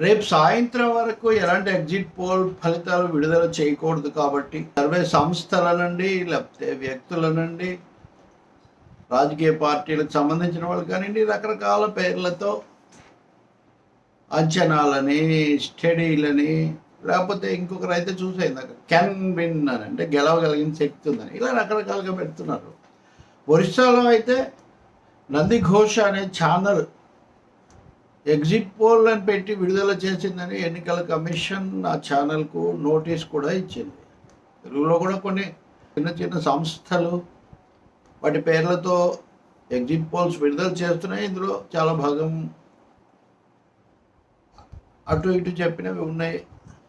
రేపు సాయంత్రం వరకు ఎలాంటి ఎగ్జిట్ పోల్ ఫలితాలు విడుదల చేయకూడదు కాబట్టి సర్వే సంస్థల నుండి లేకపోతే వ్యక్తుల నుండి రాజకీయ పార్టీలకు సంబంధించిన వాళ్ళు కానివ్వండి రకరకాల పేర్లతో అంచనాలని స్టడీలని లేకపోతే ఇంకొకరు అయితే చూసేది కెన్ విన్ అని అంటే గెలవగలిగిన శక్తి ఉందని ఇలా రకరకాలుగా పెడుతున్నారు. ఒరిస్సాలో అయితే నంది ఘోష అనే ఛానల్ ఎగ్జిట్ పోల్ అని పెట్టి విడుదల చేసిందని ఎన్నికల కమిషన్ ఆ ఛానల్కు నోటీస్ కూడా ఇచ్చింది. తెలుగులో కూడా కొన్ని చిన్న చిన్న సంస్థలు వాటి పేర్లతో ఎగ్జిట్ పోల్స్ విడుదల చేస్తున్నాయి. ఇందులో చాలా భాగం అటు ఇటు చెప్పినవి ఉన్నాయి.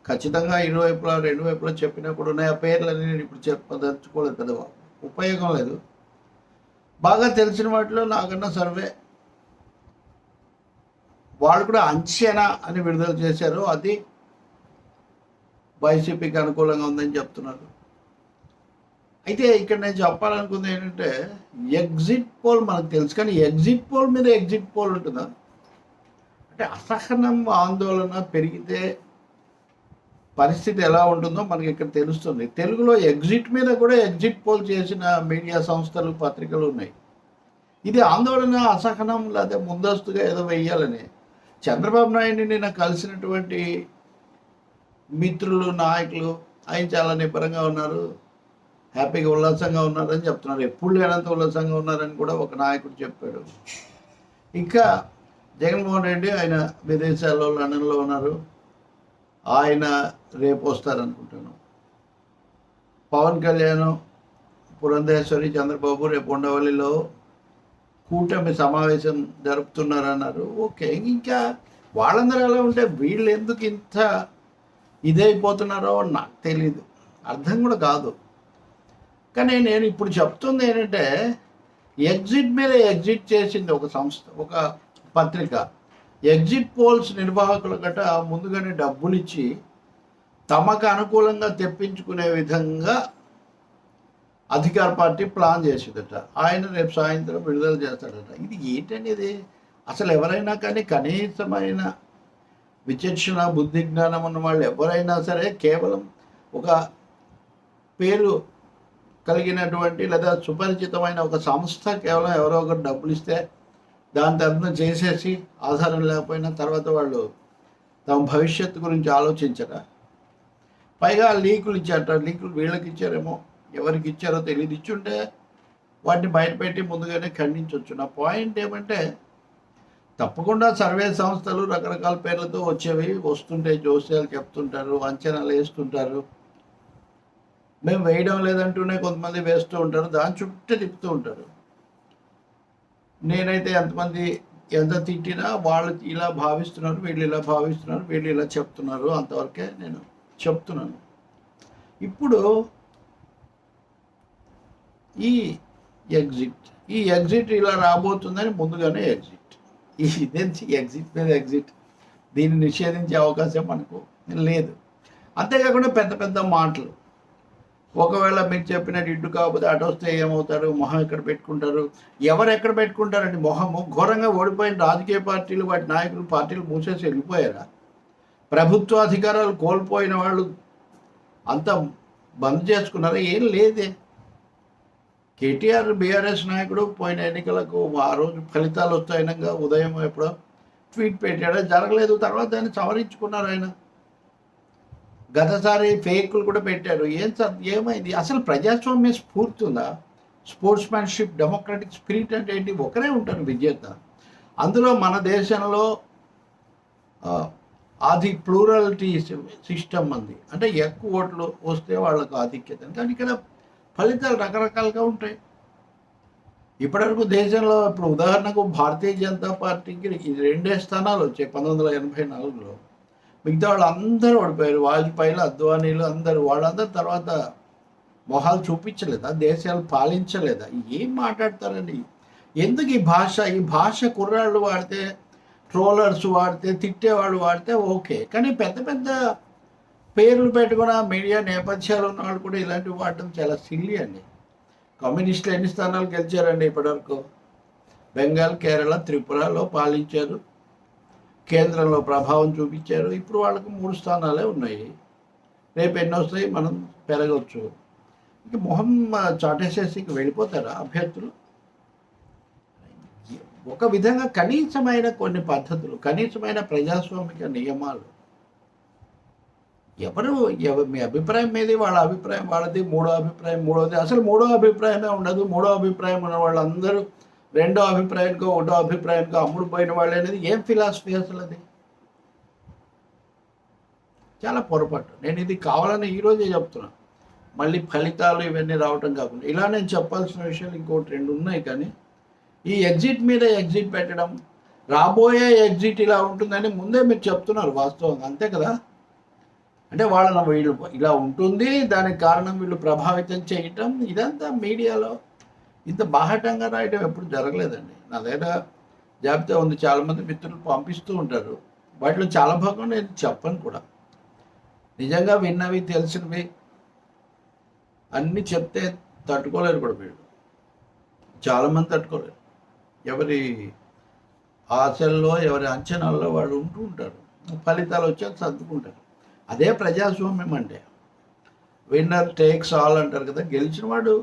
ఖచ్చితంగా ఇరువైపులా రెండు వైపులా చెప్పినా కూడా ఉన్నాయి. ఆ పేర్లని నేను ఇప్పుడు చెప్పదలుచుకోలేదు కదా ఉపయోగం లేదు. బాగా తెలిసిన వాటిలో నాకన్నా సర్వే వాళ్ళు కూడా అంచనా అని విడుదల చేశారు. అది వైసీపీకి అనుకూలంగా ఉందని చెప్తున్నారు. అయితే ఇక్కడ నేను చెప్పాలనుకుంది ఏంటంటే ఎగ్జిట్ పోల్ మనకు తెలుసు కానీ ఎగ్జిట్ పోల్ మీద ఎగ్జిట్ పోల్ ఉంటుందా? అంటే అసహనం ఆందోళన పెరిగితే పరిస్థితి ఎలా ఉంటుందో మనకి ఇక్కడ తెలుస్తుంది. తెలుగులో ఎగ్జిట్ మీద కూడా ఎగ్జిట్ పోల్ చేసిన మీడియా సంస్థలు పత్రికలు ఉన్నాయి. ఇది ఆందోళన అసహనం లేదా ముందస్తుగా ఏదో వెయ్యాలని చంద్రబాబు నాయుడిని నేను కలిసినటువంటి మిత్రులు నాయకులు ఆయన చాలా నిబ్బరంగా ఉన్నారు. హ్యాపీగా ఉల్లాసంగా ఉన్నారని చెప్తున్నారు. ఎప్పుడు లేనంత ఉల్లాసంగా ఉన్నారని కూడా ఒక నాయకుడు చెప్పాడు. ఇంకా జగన్మోహన్ రెడ్డి ఆయన విదేశాల్లో లండన్లో ఉన్నారు. ఆయన రేపు వస్తారనుకుంటాను పవన్ కళ్యాణ్ పురంధేశ్వరి చంద్రబాబు రేపు ఉండవల్లిలో కూటమి సమావేశం జరుపుతున్నారన్నారు. ఓకే ఇంకా వాళ్ళందరూ ఎలా ఉంటే వీళ్ళు ఎందుకు ఇంత ఇదైపోతున్నారో నాకు తెలీదు. అర్థం కూడా కాదు. కానీ నేను ఇప్పుడు చెప్తుంది ఏంటంటే ఎగ్జిట్ మీద ఎగ్జిట్ చేసింది ఒక సంస్థ ఒక పత్రిక. ఎగ్జిట్ పోల్స్ నిర్వాహకుల గట ముందుగానే డబ్బులు ఇచ్చి తమకు అనుకూలంగా తెప్పించుకునే విధంగా అధికార పార్టీ ప్లాన్ చేసిందట. ఆయన రేపు సాయంత్రం విడుదల చేస్తాడట. ఇది ఏంటనేది? అసలు ఎవరైనా కానీ కనీసమైన విచక్షణ బుద్ధి జ్ఞానం ఉన్న వాళ్ళు ఎవరైనా సరే కేవలం ఒక పేరు కలిగినటువంటి లేదా సుపరిచితమైన ఒక సంస్థ కేవలం ఎవరో ఒకరు డబ్బులు ఇస్తే దాని తరఫున చేసేసి ఆధారం లేకపోయినా తర్వాత వాళ్ళు తమ భవిష్యత్తు గురించి ఆలోచించరా? పైగా లీకులు ఇచ్చారట. లీకులు వీళ్ళకి ఇచ్చారేమో. ఎవరికి ఇచ్చారో తెలియదు ఇచ్చుంటే వాటిని బయటపెట్టి ముందుగానే ఖండించవచ్చు నా పాయింట్ ఏమంటే తప్పకుండా సర్వే సంస్థలు రకరకాల పేర్లతో వచ్చేవి వస్తుంటాయి. జోస్యాలు చెప్తుంటారు అంచనాలు వేస్తుంటారు. మేము వేయడం లేదంటూనే కొంతమంది వేస్తూ ఉంటారు. దాని చుట్టూ తిప్పుతూ ఉంటారు. నేనైతే ఎంతమంది ఎంత తిట్టినా వాళ్ళు ఇలా భావిస్తున్నారు వీళ్ళు ఇలా భావిస్తున్నారు వీళ్ళు ఇలా చెప్తున్నారు అంతవరకే నేను చెప్తున్నాను. ఇప్పుడు ఈ ఎగ్జిట్ ఈ ఎగ్జిట్ ఇలా రాబోతుందని ముందుగానే ఎగ్జిట్. ఇదేంటి ఎగ్జిట్ మీద ఎగ్జిట్. దీన్ని నిషేధించే అవకాశం మనకు లేదు. అంతేకాకుండా పెద్ద పెద్ద మాటలు. ఒకవేళ మీరు చెప్పినట్టు ఇటు కాకపోతే అటు వస్తే ఏమవుతారు? మొహం ఎక్కడ పెట్టుకుంటారు? ఎవరు ఎక్కడ పెట్టుకుంటారండి? మొహము ఘోరంగా ఓడిపోయిన రాజకీయ పార్టీలు వాటి నాయకులు పార్టీలు మూసేసి వెళ్ళిపోయారా? ప్రభుత్వ అధికారాలు కోల్పోయిన వాళ్ళు అంతా బంద్ చేసుకున్నారా? ఏం లేదే. కేటీఆర్ బీఆర్ఎస్ నాయకుడు పోయిన ఎన్నికలకు ఆ రోజు ఫలితాలు వస్తాయనగా ఉదయం ఎప్పుడో ట్వీట్ పెట్టాడు. జరగలేదు. తర్వాత దాన్ని సవరించుకున్నారు ఆయన. గతసారి ఫేక్లు కూడా పెట్టారు. ఏం సార్ ఏమైంది? అసలు ప్రజాస్వామ్య స్ఫూర్తి ఉందా? స్పోర్ట్స్ మ్యాన్షిప్ డెమోక్రటిక్ స్పిరిట్ అంటే ఏంటి? ఒకరే ఉంటారు విజేత. అందులో మన దేశంలో ఆది ప్లూరాలిటీ సిస్టమ్ ఉంది. అంటే ఎక్కువ ఓట్లు వస్తే వాళ్ళకు ఆధిక్యత. కానీ ఇక్కడ ఫలితాలు రకరకాలుగా ఉంటాయి. ఇప్పటివరకు దేశంలో ఇప్పుడు ఉదాహరణకు భారతీయ జనతా పార్టీకి రెండే స్థానాలు వచ్చాయి పంతొమ్మిది వందల ఎనభై నాలుగులో. మిగతా వాళ్ళు అందరూ ఓడిపోయారు. వాజ్పేయిలు అద్వానీలు అందరూ. వాళ్ళందరూ తర్వాత మొహాలు చూపించలేదా? దేశాలు పాలించలేదా? ఏం మాట్లాడతారండి? ఎందుకు ఈ భాష? ఈ భాష కుర్రాళ్ళు వాడితే ట్రోలర్స్ వాడితే తిట్టేవాళ్ళు వాడితే ఓకే. కానీ పెద్ద పెద్ద పేర్లు పెట్టుకున్న మీడియా నేపథ్యాలు ఉన్న వాళ్ళు కూడా ఇలాంటివి వాడటం చాలా సిల్లీ అండి. కమ్యూనిస్టులు ఎన్ని స్థానాలు గెలిచారండి ఇప్పటివరకు? బెంగాల్ కేరళ త్రిపురలో పాలించారు. కేంద్రంలో ప్రభావం చూపించారు. ఇప్పుడు వాళ్ళకు మూడు స్థానాలే ఉన్నాయి. రేపు ఎన్ని వస్తాయి మనం పెరగవచ్చు ఇక మొహం చాటేసేసి వెళ్ళిపోతారా అభ్యర్థులు? ఒక విధంగా కనీసమైన కొన్ని పద్ధతులు కనీసమైన ప్రజాస్వామిక నియమాలు ఎవరు మీ అభిప్రాయం మీదే వాళ్ళ అభిప్రాయం వాళ్ళది మూడో అభిప్రాయం మూడోది. అసలు మూడో అభిప్రాయమే ఉండదు. మూడో అభిప్రాయం ఉన్న వాళ్ళందరూ రెండో అభిప్రాయానికో ఒకటో అభిప్రాయానికో అమ్ముడు పోయిన వాళ్ళు అనేది ఏం ఫిలాసఫీ అసలు అది? చాలా పొరపాటు. నేను ఇది కావాలని ఈరోజే చెప్తున్నా. మళ్ళీ ఫలితాలు ఇవన్నీ రావటం కాకుండా. ఇలా నేను చెప్పాల్సిన విషయాలు ఇంకోటి రెండు ఉన్నాయి కానీ ఈ ఎగ్జిట్ మీద ఎగ్జిట్ పెట్టడం రాబోయే ఎగ్జిట్ ఇలా ఉంటుందని ముందే మీరు చెప్తున్నారు వాస్తవంగా. అంతే కదా? అంటే వాళ్ళని వీళ్ళు ఇలా ఉంటుంది దానికి కారణం వీళ్ళు ప్రభావితం చేయటం ఇదంతా మీడియాలో ఇంత బాహటంగా రాయటం ఎప్పుడు జరగలేదండి. నా దగ్గర జాబితా ఉంది చాలామంది మిత్రులు పంపిస్తూ ఉంటారు. వాటిలో చాలా భాగం నేను చెప్పను కూడా. నిజంగా విన్నవి తెలిసినవి అన్నీ చెప్తే తట్టుకోలేరు కూడా వీళ్ళు. చాలామంది తట్టుకోలేరు. ఎవరి ఆశల్లో ఎవరి అంచనాల్లో వాళ్ళు ఉంటూ ఉంటారు. ఫలితాలు వచ్చాక సర్దుకుంటారు. అదే ప్రజాస్వామ్యం అంటే. విన్నర్ టేక్స్ ఆల్ అంటారు కదా గెలిచిన వాడు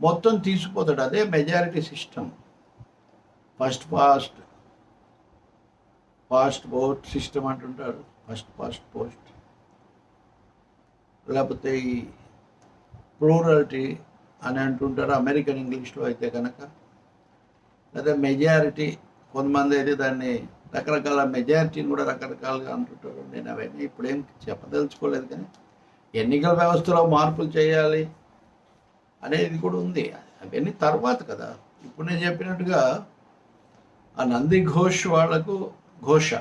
మొత్తం తీసుకుపోతాడు అదే majority system first past fast post system అంటుంటారు ఫస్ట్ పాస్ట్ పోస్ట్ లేకపోతే ఈ ప్లూరాలిటీ అని అంటుంటారు అమెరికన్ ఇంగ్లీష్లో అయితే కనుక లేదా మెజారిటీ కొంతమంది అయితే దాన్ని రకరకాల మెజారిటీని కూడా రకరకాలుగా అంటుంటారు. నేను అవన్నీ ఇప్పుడేం చెప్పదలుచుకోలేదు కానీ ఎన్నికల వ్యవస్థలో మార్పులు చేయాలి అనేది కూడా ఉంది. అవన్నీ తర్వాత కదా. ఇప్పుడు నేను చెప్పినట్టుగా ఆ నంది ఘోష్ వాళ్ళకు ఘోష.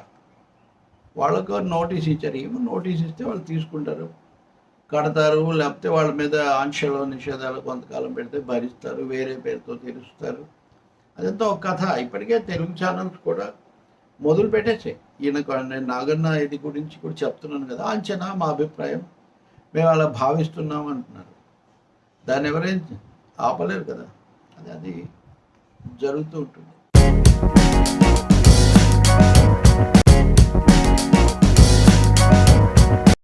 వాళ్ళకు నోటీస్ ఇచ్చారు. ఏమో నోటీస్ ఇస్తే వాళ్ళు తీసుకుంటారు. కడతారు. లేకపోతే వాళ్ళ మీద ఆంక్షలు నిషేధాలు కొంతకాలం పెడితే భరిస్తారు. వేరే పేరుతో తెరుస్తారు. అదంతా ఒక కథ. ఇప్పటికే తెలుగు ఛానల్స్ కూడా మొదలు పెట్టేసాయి ఈయన నేను నాగన్న ఇది గురించి కూడా చెప్తున్నాను కదా అంచనా మా అభిప్రాయం. మేము అలా భావిస్తున్నాం అంటున్నారు. దాన్ని ఎవరైనా ఆపలేరు కదా. అది అది జరుగుతూ ఉంటుంది.